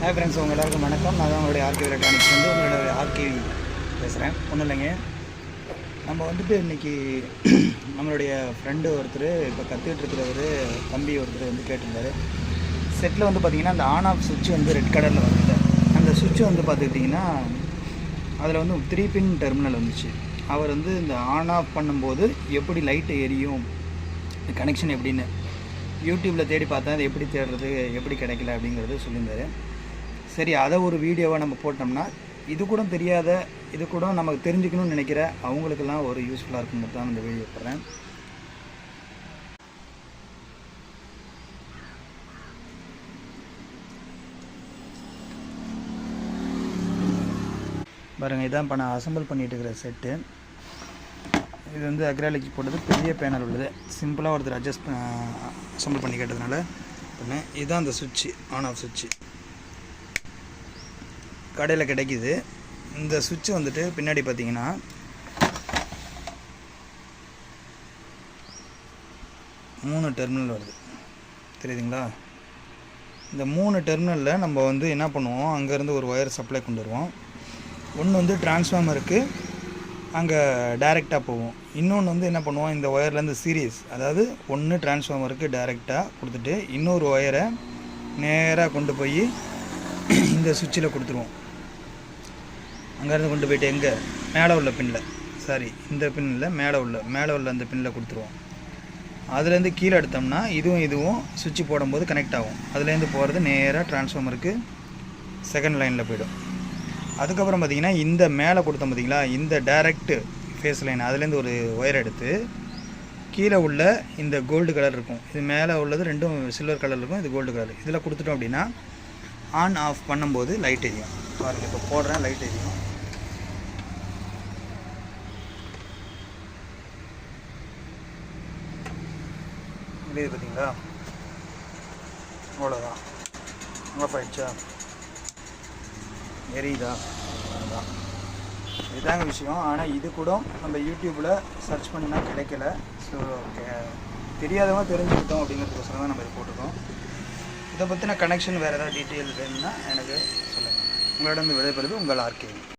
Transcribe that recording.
Hi friends உங்கள் எல்லாருக்கும் வணக்கம். நான் தான் உங்களுடைய ஆர்கே எலக்ட்ரானிக்ஸ் வந்து உங்களுடைய ஆர்கே பேசுகிறேன் ஒன்றும் இல்லைங்க. நம்ம வந்துட்டு இன்றைக்கி நம்மளுடைய ஃப்ரெண்டு ஒருத்தர் இப்போ கற்றுக்கிட்டு இருக்கிறவர் தம்பி ஒருத்தர் வந்து கேட்டிருந்தாரு. செட்டில் வந்து பார்த்திங்கன்னா அந்த ஆன் ஆஃப் சுவிட்ச் வந்து ரெட் கலரில் வந்துட்டு அந்த சுவிட்ச் வந்து பார்த்துக்கிட்டிங்கன்னா அதில் வந்து த்ரீ பின் டெர்மினல் வந்துச்சு. அவர் வந்து இந்த ஆன் ஆஃப் பண்ணும்போது எப்படி லைட்டு எரியும் கனெக்ஷன் எப்படின்னு யூடியூப்பில் தேடி பார்த்தா அது எப்படி தேடுறது எப்படி கிடைக்கல அப்படிங்கிறது சொல்லியிருந்தாரு. சரி அதை ஒரு வீடியோவாக நம்ம போட்டோம்னா இது கூட தெரியாத இது கூட நமக்கு தெரிஞ்சுக்கணும்னு நினைக்கிற அவங்களுக்கெல்லாம் ஒரு யூஸ்ஃபுல்லாக இருக்குங்கிறது தான் இந்த வீடியோ போடுறேன். பாருங்கள் இதான் இப்போ நான் அசம்பிள் பண்ணிட்டு இருக்கிற செட்டு இது வந்து அக்ராலிக் போட்டது பெரிய பேனல் உள்ளது. சிம்பிளாக ஒருத்தர் அட்ஜஸ்ட் அசம்பிள் பண்ணி கேட்டதுனால. பண்ணேன் இதுதான் அந்த சுவிட்சு ஆன் ஆஃப் சுவிட்சு கடையில் கிடைக்கிது. இந்த சுவிட்ச் வந்துட்டு பின்னாடி பார்த்தீங்கன்னா மூணு டெர்மினல் வருது. தெரியுதுங்களா? இந்த மூணு டெர்மினலில் நம்ம வந்து என்ன பண்ணுவோம்? அங்கேருந்து ஒரு ஒயர் சப்ளை கொண்டு வருவோம். ஒன்று வந்து டிரான்ஸ்ஃபார்மருக்கு அங்கே டைரெக்டாக போவோம் இன்னொன்று வந்து என்ன பண்ணுவோம்? இந்த ஒயர்லேருந்து சீரியஸ் அதாவது ஒன்று டிரான்ஸ்ஃபார்மருக்கு டைரெக்டாக கொடுத்துட்டு இன்னொரு ஒயரை நேராக கொண்டு போய் இந்த சுவிட்சில் கொடுத்துருவோம். அங்கேருந்து கொண்டு போயிட்டு எங்கே? மேலே உள்ள பின்னில் சாரி இந்த பின்னில் மேலே உள்ள மேலே உள்ள அந்த பின்னில் கொடுத்துருவோம். அதுலேருந்து கீழே எடுத்தோம்னா இதுவும் இதுவும் சுவிட்ச் போடும்போது கனெக்ட் ஆகும். அதுலேருந்து போகிறது நேராக டிரான்ஸ்ஃபார்மருக்கு செகண்ட் லைனில் போய்டும். அதுக்கப்புறம் பார்த்திங்கன்னா இந்த மேலே கொடுத்தோம் பார்த்தீங்களா? இந்த டைரக்ட் ஃபேஸ் லைன் அதுலேருந்து ஒரு ஒயர் எடுத்து கீழே உள்ள இந்த கோல்டு கலர் இருக்கும். இது மேலே உள்ளது ரெண்டும் சில்வர் கலர் இருக்கும் இது கோல்டு கலர் இதில் கொடுத்துட்டோம் அப்படின்னா ஆன் ஆஃப் பண்ணும்போது லைட் எரியும். பாருங்கள் இப்போ போடுறேன் லைட் எரியும். இது பார்த்தீங்களா? அவ்வளோதான் ஆஃப் ஆயிடுச்சா எரியுதா? அதுதான் இதுதாங்க விஷயம். ஆனால் இது கூட நம்ம யூடியூப்பில் சர்ச் பண்ணினா கிடைக்கல. ஸோ தெரியாதவங்க தெரிஞ்சுக்கிட்டோம் அப்படிங்கிறதுக்கோசரம் தான் நம்ம இது போட்டிருக்கோம். இதை பற்றின கனெக்ஷன் வேறு ஏதாவது டீட்டெயில் வேணும்னா எனக்கு சொல்லுங்கள் உங்களிடம் விடைபெறுது உங்கள் ஆர்கே